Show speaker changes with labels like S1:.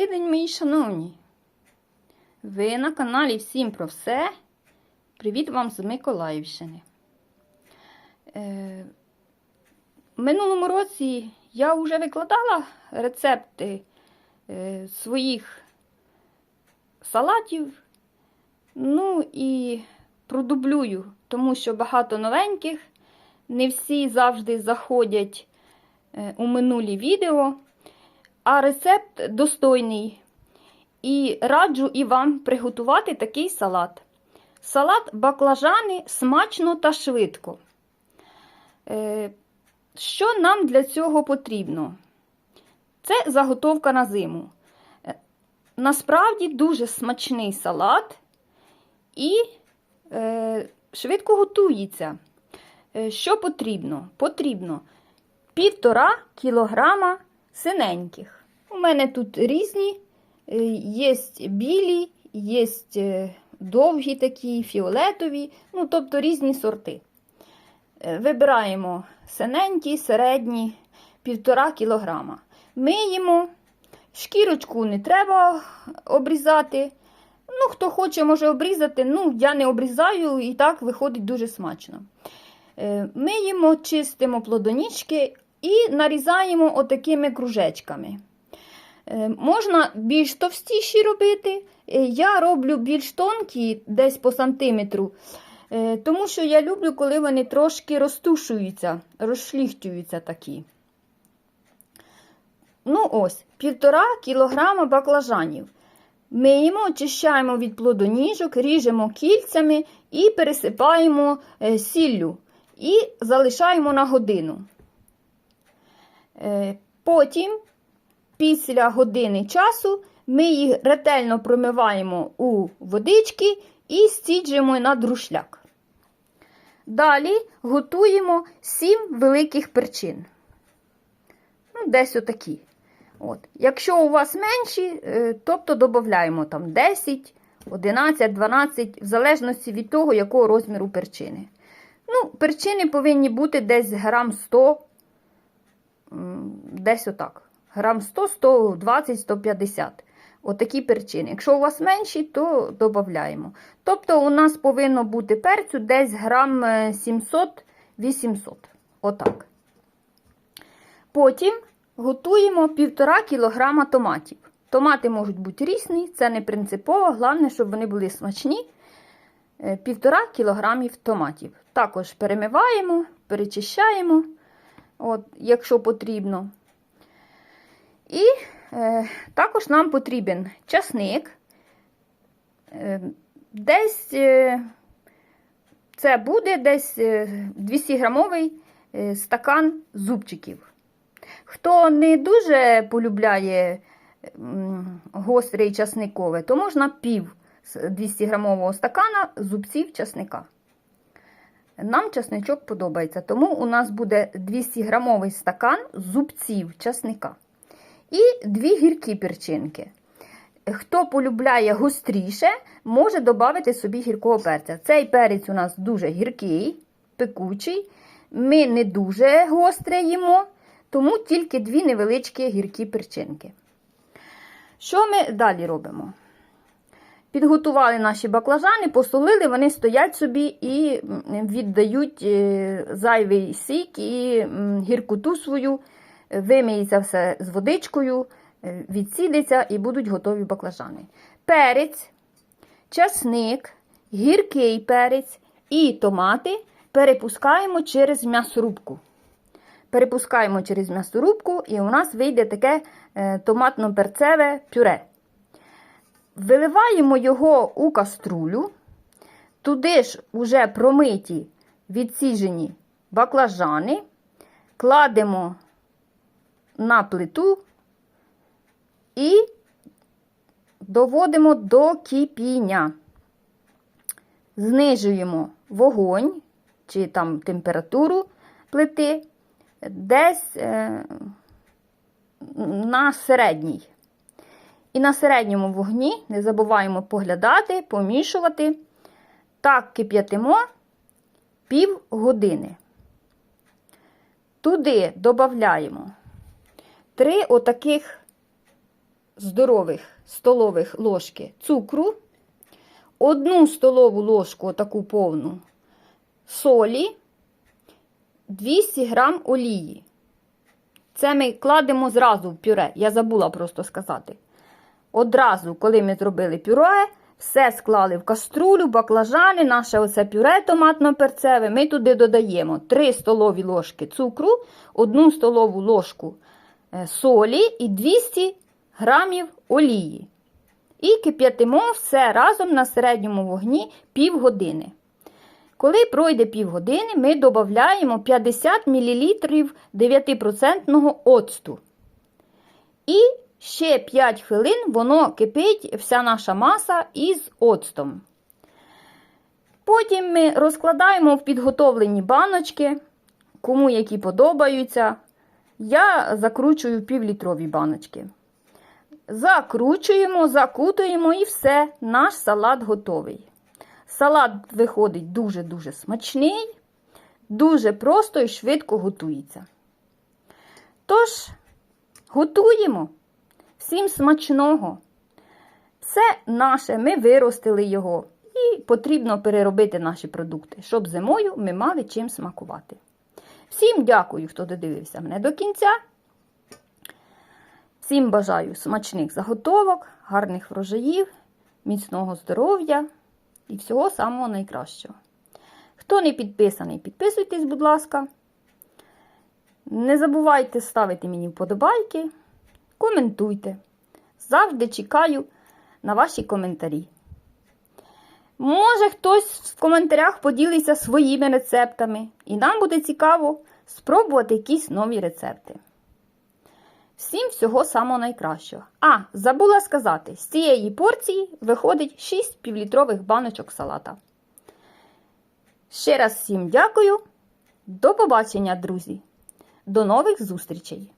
S1: Добрий день, мої шановні! Ви на каналі Всім про все. Привіт вам з Миколаївщини. Е, в минулому році я вже викладала рецепти е, своїх салатів. Ну і продублюю, тому що багато новеньких. Не всі завжди заходять е, у минулі відео. А рецепт достойний. І раджу і вам приготувати такий салат. Салат баклажани смачно та швидко. Е, Що нам для цього потрібно? Це заготовка на зиму. Е, Насправді дуже смачний салат і е, швидко готується. Е, Що потрібно? Потрібно півтора кілограма синеньких. У мене тут різні, є білі, є довгі такі, фіолетові, ну, тобто різні сорти. Е, Вибираємо синенькі, середні, півтора кілограма. Миємо, шкірочку не треба обрізати. Ну, хто хоче, може обрізати. Ну, я не обрізаю і так виходить дуже смачно. Е, Миємо, чистимо плодонічки і нарізаємо отакими кружечками. Е, Можна більш товстіші робити. Е, Я роблю більш тонкі, десь по сантиметру, е, тому що я люблю, коли вони трошки розтушуються, розшліхтюються такі. Ну ось, півтора кілограма баклажанів. Миємо, очищаємо від плодоніжок, ріжемо кільцями і пересипаємо сіллю. І залишаємо на годину. Потім, після години часу, ми їх ретельно промиваємо у водички і стіджуємо на друшляк. Далі готуємо 7 великих перчин. Ну, десь отакі. От. Якщо у вас менші, е, тобто додаємо там 10, 11, 12, в залежності від того, якого розміру перчини. Ну, перчини повинні бути десь грам 100, десь отак. Грам 100, 120, 150. Отакі перчини. Якщо у вас менші, то додаємо. Тобто, у нас повинно бути перцю десь грам е, 700-800. Отак. Потім готуємо 1,5 кг томатів. Томати можуть бути різні, це не принципово, головне, щоб вони були смачні. 1,5 кг томатів. Також перемиваємо, перечищаємо, от, якщо потрібно. І е, також нам потрібен часник. Е, десь е, це буде десь 200 грамовий е, стакан зубчиків. Хто не дуже полюбляє і часникове, то можна пів 200 грамового стакана зубців часника. Нам часничок подобається, тому у нас буде 200 грамовий стакан зубців часника. І дві гіркі перчинки. Хто полюбляє гостріше, може додати собі гіркого перця. Цей перець у нас дуже гіркий, пекучий. Ми не дуже гостре їмо, тому тільки дві невеличкі гіркі перчинки. Що ми далі робимо? Підготували наші баклажани, посолили, вони стоять собі і віддають е, зайвий сік і гіркоту свою, виміється все з водичкою, е, відсідиться і будуть готові баклажани. Перець, часник, гіркий перець і томати перепускаємо через м'ясорубку. Перепускаємо через м'ясорубку, і у нас вийде таке е, томатно-перцеве пюре. Виливаємо його у каструлю, туди ж уже промиті відсіжені баклажани, кладемо на плиту і доводимо до кипіння. Знижуємо вогонь чи там температуру плити десь е, на середній. І на середньому вогні не забуваємо поглядати, помішувати. Так кип'ятимо пів години. Туди додаємо три отаких здорових столових ложки цукру, одну столову ложку таку повну солі, 200 грам олії. Це ми кладемо зразу в пюре. Я забула просто сказати. Одразу, коли ми зробили пюре, все склали в каструлю, баклажани, наше оце пюре томатно-перцеве. Ми туди додаємо 3 столові ложки цукру, 1 столову ложку солі і 200 грамів олії. І кип'ятимо все разом на середньому вогні півгодини. Коли пройде півгодини, ми додаємо 50 мл 9% оцту. І ще 5 хвилин воно кипить вся наша маса із оцтом. Потім ми розкладаємо в підготовлені баночки, кому які подобаються. Я закручую півлітрові баночки. Закручуємо, закутуємо і все, наш салат готовий. Салат виходить дуже-дуже смачний, дуже просто і швидко готується. Тож, готуємо. Всім смачного. Це наше, ми виростили його. І потрібно переробити наші продукти, щоб зимою ми мали чим смакувати. Всім дякую, хто додивився мене до кінця. Всім бажаю смачних заготовок, гарних врожаїв, міцного здоров'я і всього самого найкращого. Хто не підписаний, підписуйтесь, будь ласка. Не забувайте ставити мені вподобайки, коментуйте. Завжди чекаю на ваші коментарі. Може, хтось в коментарях поділиться своїми рецептами, і нам буде цікаво спробувати якісь нові рецепти. Всім всього самого найкращого. А, забула сказати, з цієї порції виходить 6 півлітрових баночок салата. Ще раз всім дякую. До побачення, друзі! До нових зустрічей!